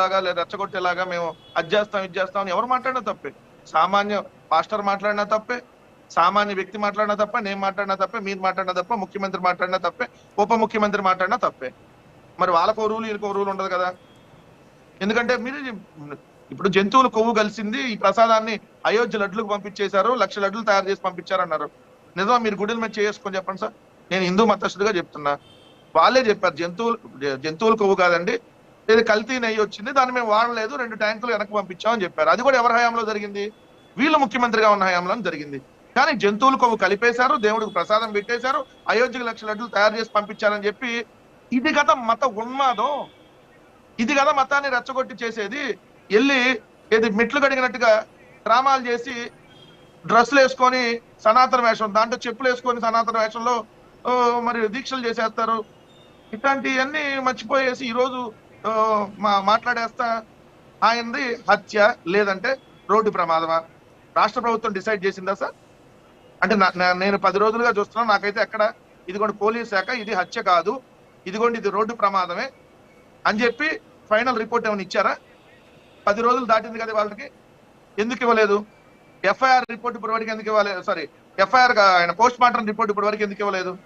లాగా లేదా రెచ్చగొట్టేలాగా మేము అది చేస్తాం ఇది చేస్తాం అని ఎవరు మాట్లాడినా తప్పే. సామాన్య పాస్టర్ మాట్లాడినా తప్పే సామాన్య వ్యక్తి మాట్లాడినా తప్ప నేను మాట్లాడినా తప్పే మీరు మాట్లాడినా తప్ప ముఖ్యమంత్రి మాట్లాడినా తప్పే ఉప ముఖ్యమంత్రి మాట్లాడినా తప్పే. మరి వాళ్ళకు రూల్ వీళ్ళకి రూల్ ఉండదు కదా. ఎందుకంటే మీరు ఇప్పుడు జంతువులు కొవ్వు కలిసింది ఈ ప్రసాదాన్ని అయోధ్య లడ్లకు పంపించేశారు లక్ష లడ్లు తయారు చేసి పంపించారన్నారు. నిజమా మీరు గుడిల మీద చేసుకొని చెప్పండి సార్? నేను హిందూ మతస్థుడిగా చెప్తున్నా. వాళ్ళే చెప్పారు జంతువులు జంతువులు కొవ్వు కాదండి ఇది కల్తీ నెయ్యి వచ్చింది దాన్ని మేము వాడలేదు రెండు ట్యాంకులు వెనక్కి పంపించామని చెప్పారు. అది కూడా ఎవరి హయాంలో జరిగింది? వీళ్ళు ముఖ్యమంత్రిగా ఉన్న హయాంలో జరిగింది. కానీ జంతువులు కొవ్వు కలిపేశారు దేవుడికి ప్రసాదం పెట్టేశారు అయోధ్యకు లక్ష లడ్లు తయారు చేసి పంపించారని చెప్పి ఇది కదా మత ఉన్మాదం. ఇది కదా మతాన్ని రెచ్చగొట్టి చేసేది. వెళ్ళి ఏది మెట్లు కడిగినట్టుగా డ్రామాలు చేసి డ్రెస్సులు వేసుకొని సనాతన వేషం దాంట్లో చెప్పులు వేసుకొని సనాతన వేషంలో మరి దీక్షలు చేసేస్తారు. ఇట్లాంటివన్నీ మర్చిపోయేసి ఈరోజు మాట్లాడేస్తా. ఆయనది హత్య లేదంటే రోడ్డు ప్రమాదమా? రాష్ట్ర ప్రభుత్వం డిసైడ్ చేసిందా సార్? అంటే నా- నేను పది రోజులుగా చూస్తున్నాను నాకైతే ఎక్కడ? ఇదిగోండి పోలీస్ శాఖ ఇది హత్య కాదు. ఇదిగోండి ఇది రోడ్డు ప్రమాదమే అని చెప్పి ఫైనల్ రిపోర్ట్ ఏమైనా ఇచ్చారా? పది రోజులు దాటింది కదా వాళ్ళకి. ఎందుకు ఇవ్వలేదు? ఎఫ్ఐఆర్ రిపోర్ట్ ఇప్పటి వరకు ఎందుకు ఇవ్వలేదు సారీ ఎఫ్ఐఆర్ ఆయన పోస్ట్ మార్టం రిపోర్ట్ ఇప్పటి వరకు ఎందుకు ఇవ్వలేదు?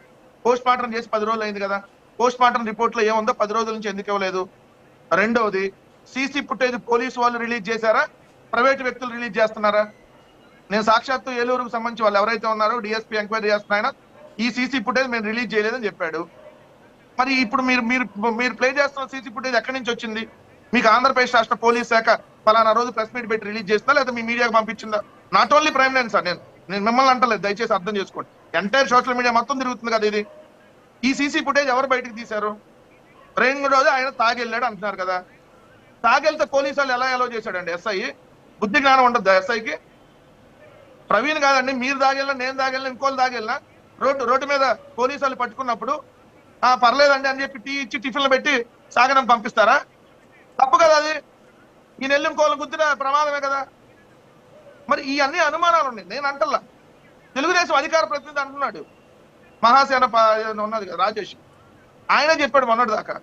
పోస్ట్ మార్టం చేసి పది రోజులు అయింది కదా. పోస్ట్ మార్టం రిపోర్ట్లో ఏముందో పది రోజుల నుంచి ఎందుకు ఇవ్వలేదు? రెండవది సీసీ ఫుటేజ్ పోలీసు వాళ్ళు రిలీజ్ చేశారా? ప్రైవేట్ వ్యక్తులు రిలీజ్ చేస్తున్నారా? నేను సాక్షాత్తు ఏలూరుకు సంబంధించి వాళ్ళు ఎవరైతే ఉన్నారో డిఎస్పీ ఎంక్వైరీ చేస్తున్నాయన ఈ సీసీ ఫుటేజ్ మేము రిలీజ్ చేయలేదని చెప్పాడు. మరి ఇప్పుడు మీరు మీరు మీరు ప్లే చేస్తున్న సీసీ ఫుటేజ్ ఎక్కడి నుంచి వచ్చింది? మీకు ఆంధ్రప్రదేశ్ రాష్ట్ర పోలీస్ శాఖ పలానా రోజు ప్రెస్ మీట్ పెట్టి రిలీజ్ చేస్తుందా లేదా మీ మీడియాకి పంపించిందా? Not only prime line sir నేను నేను మిమ్మల్ని అంటలేదు దయచేసి అర్థం చేసుకోండి. ఎంటైర్ సోషల్ మీడియా మొత్తం తిరుగుతుంది కదా ఇది. ఈ సీసీ ఫుటేజ్ ఎవరు బయటకు తీశారు? ట్రైనింగ్ రోజు ఆయన తాగెళ్ళాడు అంటున్నారు కదా. తాగెళ్తే పోలీసు వాళ్ళు ఎలా ఎలా చేశాడండి? ఎస్ఐ బుద్ధి జ్ఞానం ఉండదు ఎస్ఐకి ప్రవీణ్ కాదండి మీరు దాగెళ్ళినా నేను దాగెళ్ళినా ఇంకోళ్ళు దాగెళ్ళినా రోడ్డు రోడ్డు మీద పోలీసు వాళ్ళు పట్టుకున్నప్పుడు ఆ పర్లేదండి అని చెప్పి టీ ఇచ్చి టిఫిన్లు పెట్టి సాగనం పంపిస్తారా? తప్పు కదా అది. ఈ నెల్లు గుద్దిన ప్రమాదమే కదా. మరి ఈ అన్ని అనుమానాలు ఉన్నాయి నేను అంటల్లా. తెలుగుదేశం అధికార ప్రతినిధి అంటున్నాడు. మహాసేన ఉన్నది కదా రాజేష్. ఆయన చెప్పాడు మొన్నటి దాకా.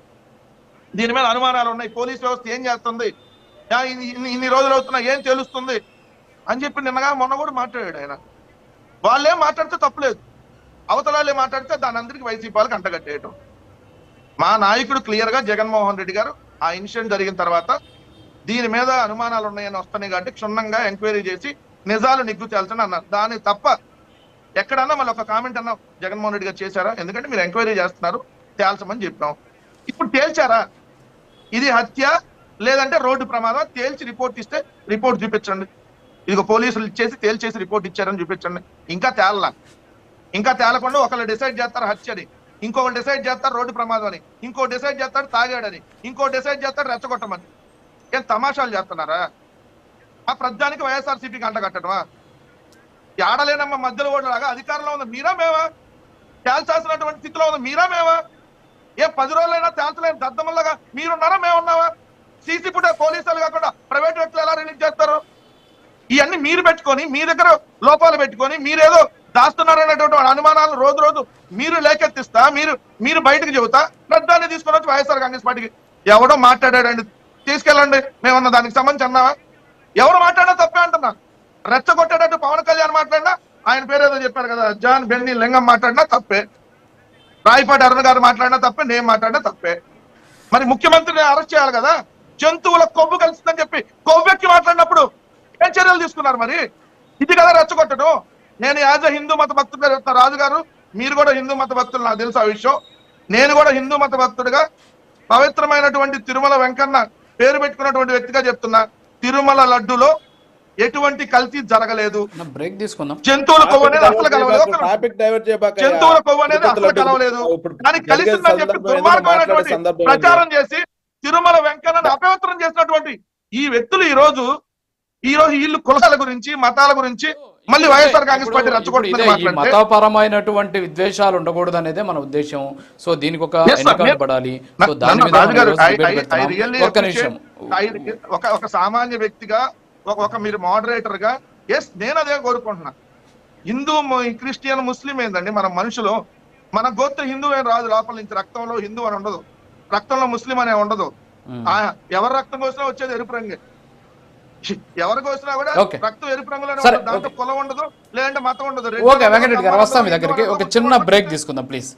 దీని మీద అనుమానాలు ఉన్నాయి. పోలీస్ వ్యవస్థ ఏం చేస్తుంది? ఇన్ని రోజులు అవుతున్నా ఏం తెలుస్తుంది? అని చెప్పి నిన్నగా మొన్న కూడా మాట్లాడాడు ఆయన. వాళ్ళేం మాట్లాడితే తప్పులేదు. అవతలాలే మాట్లాడితే దాని అందరికి వైసీపీ వాళ్ళకి అంటగట్టేయటం. మా నాయకుడు క్లియర్గా జగన్మోహన్ రెడ్డి గారు ఆ ఇన్సిడెంట్ జరిగిన తర్వాత దీని మీద అనుమానాలు ఉన్నాయని వస్తున్నాయి కాబట్టి క్షుణ్ణంగా ఎంక్వైరీ చేసి నిజాలు నిగ్గు తేల్చని అన్నారు. దాని తప్ప ఎక్కడన్నా మళ్ళీ ఒక కామెంట్ అన్నా జగన్మోహన్ రెడ్డి గారు చేశారా? ఎందుకంటే మీరు ఎంక్వైరీ చేస్తున్నారు. తేల్చమని చెప్పాం. ఇప్పుడు తేల్చారా? ఇది హత్య లేదంటే రోడ్డు ప్రమాదం తేల్చి రిపోర్ట్ ఇస్తే రిపోర్ట్ చూపించండి. ఇదిగో పోలీసులు ఇచ్చేసి తేల్చేసి రిపోర్ట్ ఇచ్చారని చూపించండి. ఇంకా తేలలా. ఇంకా తేలకుండా ఒకళ్ళు డిసైడ్ చేస్తారు హత్యని. ఇంకొకరు డిసైడ్ చేస్తారు రోడ్డు ప్రమాదం అని ఇంకో డిసైడ్ చేస్తాడు తాగాడని. ఇంకో డిసైడ్ చేస్తాడు రెచ్చగొట్టమని. ఏం తమాషాలు చేస్తున్నారా? ఆ ప్రజానికి వైఎస్ఆర్సీపీకి అంట కట్టడమా? ఏడలేనమ్మ మధ్యలో ఓడలాగా అధికారంలో ఉంది మీరా మేమా? తేల్చాల్సినటువంటి స్థితిలో ఉంది మీరా మేమా? ఏ పది రోజులైనా తేల్చలేని దద్దమల్లగా మీరున్నారా మేమున్నావా సీసీ పుట్టే పోలీసులు కాకుండా ప్రైవేట్ వ్యక్తులు ఎలా రిలీజ్ చేస్తారు? ఇవన్నీ మీరు పెట్టుకొని మీ దగ్గర లోపాలు పెట్టుకొని మీరేదో దాస్తున్నారనేటువంటి అనుమానాలు రోజు రోజు మీరు లేకెత్తిస్తా మీరు మీరు బయటకు చెబుతా దాన్ని తీసుకొని వచ్చి వైఎస్ఆర్ కాంగ్రెస్ పార్టీకి. ఎవడో మాట్లాడాడండి తీసుకెళ్ళండి మేమన్నా దానికి సంబంధించి అన్నావా? ఎవరు మాట్లాడినా తప్పే అంటున్నా. రెచ్చగొట్టేటట్టు పవన్ కళ్యాణ్ మాట్లాడినా ఆయన పేరు ఏదో చెప్పారు కదా జాన్ బెన్ని లింగం మాట్లాడినా తప్పే. రాయపాటి అరుణ్ గారు మాట్లాడినా తప్పే నేను మాట్లాడినా తప్పే. మరి ముఖ్యమంత్రిని అరెస్ట్ చేయాలి కదా? జంతువుల కొవ్వు కలుస్తుందని చెప్పి కొవ్వెక్కి మాట్లాడినప్పుడు ఏం చర్యలు తీసుకున్నారు మరి? ఇది కదా రెచ్చగొట్టడం. నేను యాజ్ అ హిందూ మత భక్తుడిగా చెప్తున్నా రాజు గారు మీరు కూడా హిందూ మత భక్తులు నాకు తెలుసు ఆ విషయం. నేను కూడా హిందూ మత భక్తుడిగా పవిత్రమైనటువంటి తిరుమల వెంకన్న పేరు పెట్టుకున్నటువంటి వ్యక్తిగా చెప్తున్నా. తిరుమల లడ్డులో ఎటువంటి కల్తీ జరగలేదు. బ్రేక్ తీసుకుందాం. జంతువుల కొవ్వు అనేది అసలు కలవలేదు. జంతువుల కొవ్వు అనేది అసలు కలవలేదు. కానీ కలిసిందని చెప్పి దుర్మార్గమైనటువంటి ప్రచారం చేసి తిరుమల వెంకన్నను అపవిత్రం చేసినటువంటి ఈ వ్యక్తులు ఈ రోజు ఈ రోజు వీళ్ళు కులాల గురించి మతాల గురించి మళ్ళీ వైఎస్ఆర్ కాంగ్రెస్ పార్టీ మాట్లాడితే. మతపరమైనటువంటి విద్వేషాలు ఉండకూడదు అనేదే మన ఉద్దేశం సో దీనికి ఒక పడాలి ఒక సామాన్య వ్యక్తిగా ఒక మీరు మోడరేటర్గా ఎస్ నేను అదే కోరుకుంటున్నా. హిందూ క్రిస్టియన్ ముస్లిం ఏందండి మన మనుషులు మన గోత్ర హిందూ ఏం రాదు లోపల నుంచి రక్తంలో హిందూ అని ఉండదు. రక్తంలో ముస్లిం అనే ఉండదు. ఎవరి రక్తం కోసినా వచ్చేది ఎరుపు రంగే. ఎవరు కోసినా కూడా. రక్తం ఎరుపు రంగులోనే ఉంటుంది దాంట్లో. కులం ఉండదు లేదంటే మతం ఉండదు. ఓకే వెంకటరెడ్డి గారు వస్తాం మీ దగ్గరికి. ఒక చిన్న బ్రేక్ తీసుకుందాం ప్లీజ్.